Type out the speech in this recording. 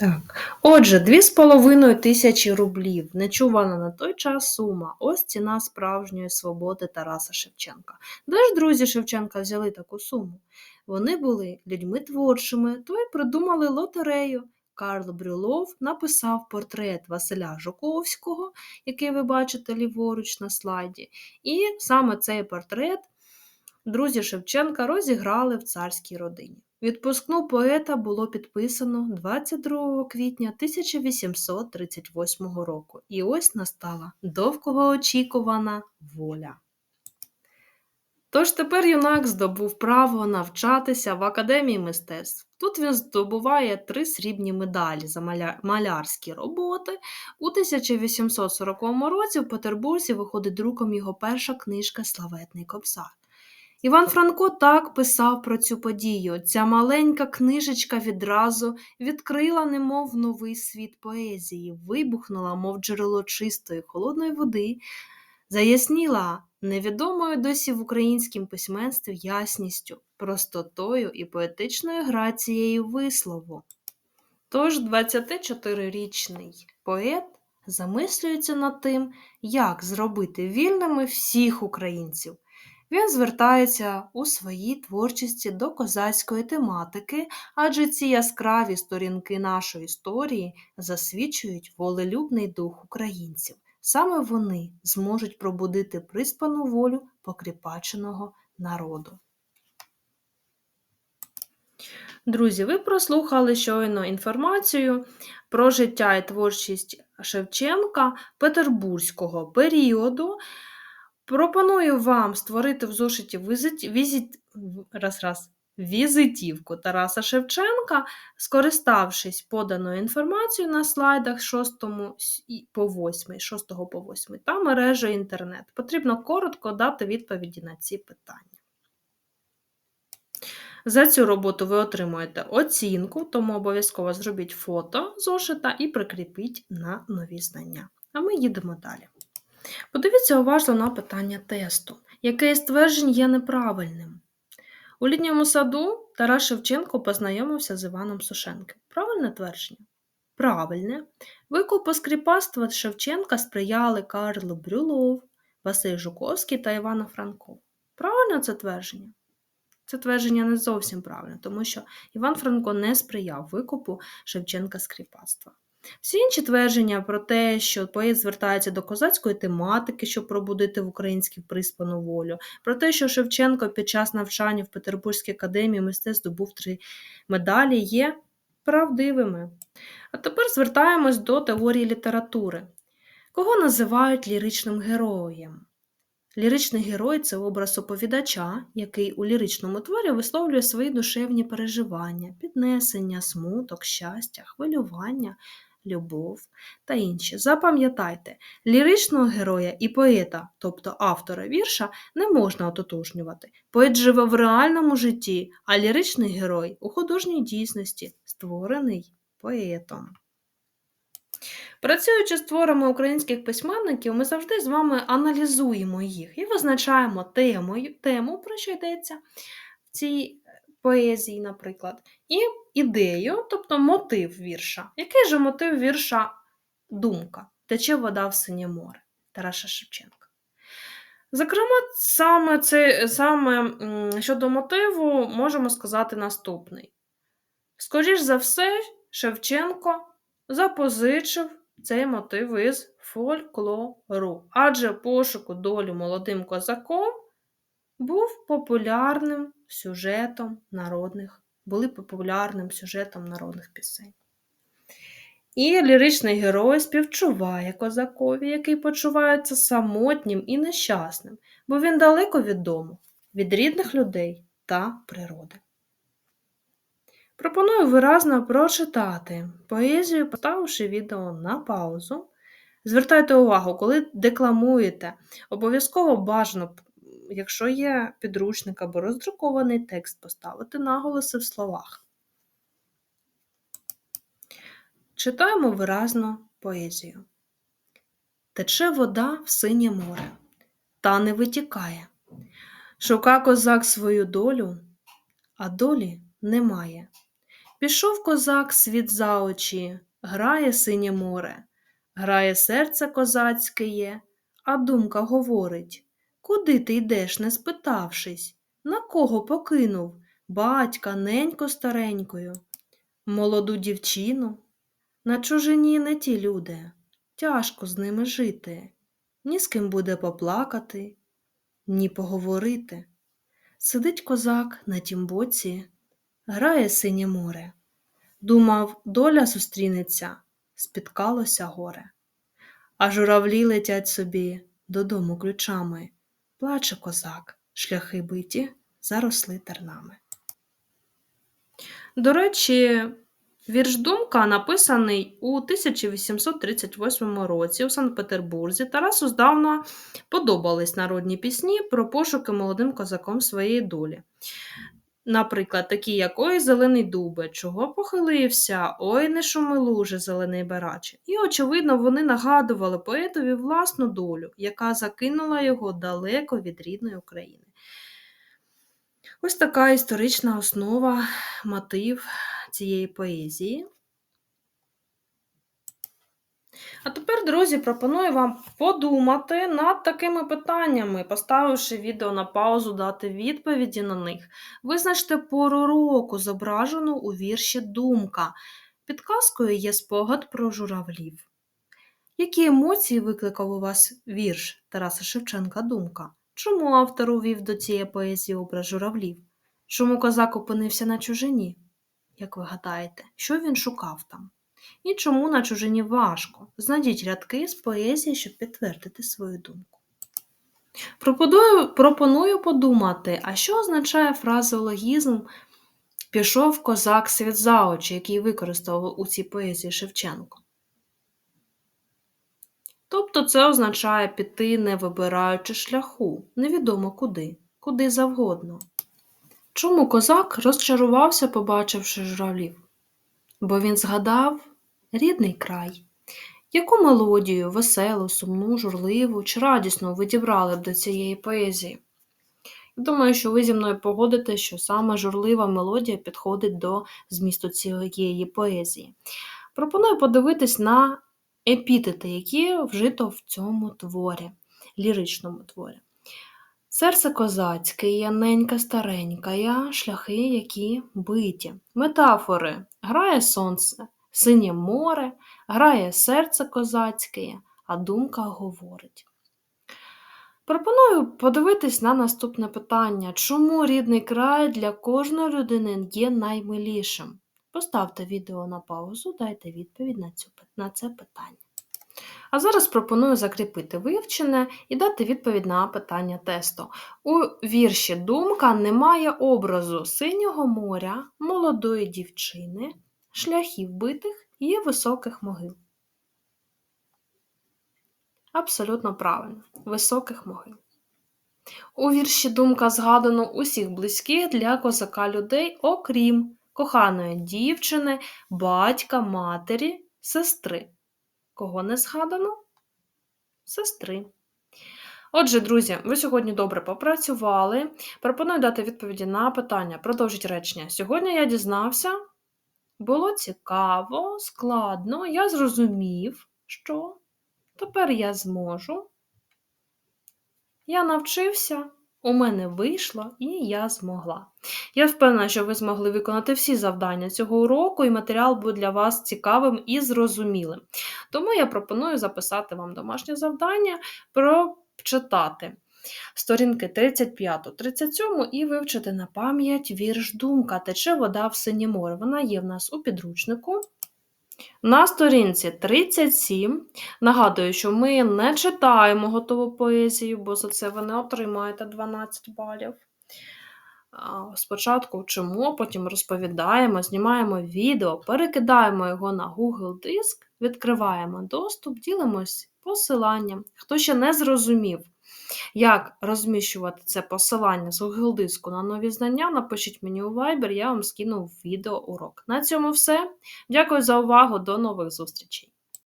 Так. Отже, дві з половиною тисячі рублів. Нечувана на той час сума. Ось ціна справжньої свободи Тараса Шевченка. Де ж друзі Шевченка взяли таку суму? Вони були людьми творчими, то й придумали лотерею. Карл Брюлов написав портрет Василя Жуковського, який ви бачите ліворуч на слайді. І саме цей портрет друзі Шевченка розіграли в царській родині. Відпускну поета було підписано 22 квітня 1838 року. І ось настала довгоочікувана воля. Тож тепер юнак здобув право навчатися в Академії мистецтв. Тут він здобуває три срібні медалі за маля- малярські роботи. У 1840 році в Петербурзі виходить друком його перша книжка Славетний Кобзар. Іван Франко так писав про цю подію. Ця маленька книжечка відразу відкрила, немов новий світ поезії, вибухнула, мов джерело чистої холодної води, заясніла невідомою досі в українському письменстві ясністю, простотою і поетичною грацією вислову. Тож 24-річний поет замислюється над тим, як зробити вільними всіх українців. Він звертається у своїй творчості до козацької тематики, адже ці яскраві сторінки нашої історії засвідчують волелюбний дух українців. Саме вони зможуть пробудити приспану волю покріпаченого народу. Друзі, ви прослухали щойно інформацію про життя і творчість Шевченка петербурзького періоду. Пропоную вам створити в зошиті візит, візит, раз, раз, візитівку Тараса Шевченка, скориставшись поданою інформацією на слайдах 6 по 8, 6 по 8 та мережею інтернет. Потрібно коротко дати відповіді на ці питання. За цю роботу ви отримуєте оцінку, тому обов'язково зробіть фото зошита і прикріпіть на нові знання. А ми їдемо далі. Подивіться уважно на питання тесту, яке із тверджень є неправильним. У літньому саду Тарас Шевченко познайомився з Іваном Сушенком. Правильне твердження? Правильне. Викупу скріпацтва Шевченка сприяли Карл Брюлов, Василь Жуковський та Івана Франко. Правильне це твердження? Це твердження не зовсім правильне, тому що Іван Франко не сприяв викупу Шевченка скріпацтва. Всі інші твердження про те, що поет звертається до козацької тематики, щоб пробудити в українській приспану волю, про те, що Шевченко під час навчання в Петербурзькій академії мистецтв здобув три медалі, є правдивими. А тепер звертаємось до теорії літератури. Кого називають ліричним героєм? Ліричний герой це образ оповідача, який у ліричному творі висловлює свої душевні переживання, піднесення, смуток, щастя, хвилювання, любов та інші. Запам'ятайте, ліричного героя і поета, тобто автора вірша, не можна ототожнювати. Поет живе в реальному житті, а ліричний герой у художній дійсності, створений поетом. Працюючи з творами українських письменників, ми завжди з вами аналізуємо їх і визначаємо тему, тему про що йдеться в цій поезії, наприклад, і ідею, тобто мотив вірша. Який же мотив вірша думка? Тече вода в синє море Тараса Шевченка. Зокрема, саме, це, саме щодо мотиву можемо сказати наступний. Скоріш за все, Шевченко запозичив цей мотив із фольклору, адже пошуку долю молодим козаком був популярним сюжетом народних, були популярним сюжетом народних пісень. І ліричний герой співчуває козакові, який почувається самотнім і нещасним, бо він далеко від дому, від рідних людей та природи. Пропоную виразно прочитати поезію, поставивши відео на паузу. Звертайте увагу, коли декламуєте, обов'язково бажано, якщо є підручник або роздрукований текст, поставити наголоси в словах. Читаємо виразно поезію. Тече вода в синє море, та не витікає. Шука козак свою долю, а долі немає. Пішов козак світ за очі, грає синє море, грає серце козацьке, а думка говорить Куди ти йдеш, не спитавшись? На кого покинув батька, ненько старенькою, молоду дівчину? На чужині не ті люди, тяжко з ними жити, ні з ким буде поплакати, ні поговорити. Сидить козак на тім боці, грає синє море. Думав, доля зустрінеться, спіткалося горе. А журавлі летять собі додому ключами. Плаче козак, шляхи биті, заросли тернами. До речі, вірш Думка написаний у 1838 році у Санкт-Петербурзі. Тарасу здавна подобались народні пісні про пошуки молодим козаком своєї долі. Наприклад, такі, як Ой, зелений дубе, чого похилився, ой, не шуми луже, зелений бараче. І, очевидно, вони нагадували поетові власну долю, яка закинула його далеко від рідної України. Ось така історична основа, мотив цієї поезії. А тепер, друзі, пропоную вам подумати над такими питаннями, поставивши відео на паузу, дати відповіді на них. Визначте пору року, зображену у вірші Думка. Підказкою є спогад про журавлів. Які емоції викликав у вас вірш Тараса Шевченка Думка? Чому автор увів до цієї поезії образ журавлів? Чому козак опинився на чужині? Як ви гадаєте, що він шукав там? І чому на чужині важко? Знайдіть рядки з поезії, щоб підтвердити свою думку. Пропоную, пропоную подумати, а що означає фразеологізм пішов козак світ за очі, який використав у цій поезії Шевченко. Тобто це означає піти, не вибираючи шляху, невідомо куди, куди завгодно. Чому козак розчарувався, побачивши журавлів? Бо він згадав рідний край. Яку мелодію, веселу, сумну, журливу чи радісну ви дібрали б до цієї поезії? Думаю, що ви зі мною погодите, що саме журлива мелодія підходить до змісту цієї поезії. Пропоную подивитись на епітети, які вжито в цьому творі, ліричному творі. Серце козацьке, яненька старенька, я, шляхи, які биті. Метафори грає сонце, синє море, грає серце козацьке, а думка говорить. Пропоную подивитись на наступне питання. Чому рідний край для кожної людини є наймилішим? Поставте відео на паузу, дайте відповідь на, цю, на це питання. А зараз пропоную закріпити вивчене і дати відповідь на питання тесту. У вірші Думка немає образу синього моря, молодої дівчини, шляхів битих і високих могил. Абсолютно правильно, високих могил. У вірші Думка згадано усіх близьких для козака людей, окрім коханої дівчини, батька, матері, сестри. Кого не згадано? Сестри. Отже, друзі, ви сьогодні добре попрацювали. Пропоную дати відповіді на питання. Продовжіть речення. Сьогодні я дізнався, було цікаво, складно, я зрозумів, що тепер я зможу. Я навчився, у мене вийшло, і я змогла. Я впевнена, що ви змогли виконати всі завдання цього уроку, і матеріал буде для вас цікавим і зрозумілим. Тому я пропоную записати вам домашнє завдання, прочитати сторінки 35-37 і вивчити на пам'ять вірш Думка Тече вода в синє море. Вона є в нас у підручнику. На сторінці 37 нагадую, що ми не читаємо готову поезію, бо за це ви не отримаєте 12 балів. Спочатку вчимо, потім розповідаємо, знімаємо відео, перекидаємо його на Google Диск, відкриваємо доступ, ділимось посиланням. Хто ще не зрозумів, як розміщувати це посилання з Google диску на нові знання, напишіть мені у Viber, я вам скину відеоурок. На цьому все. Дякую за увагу, до нових зустрічей!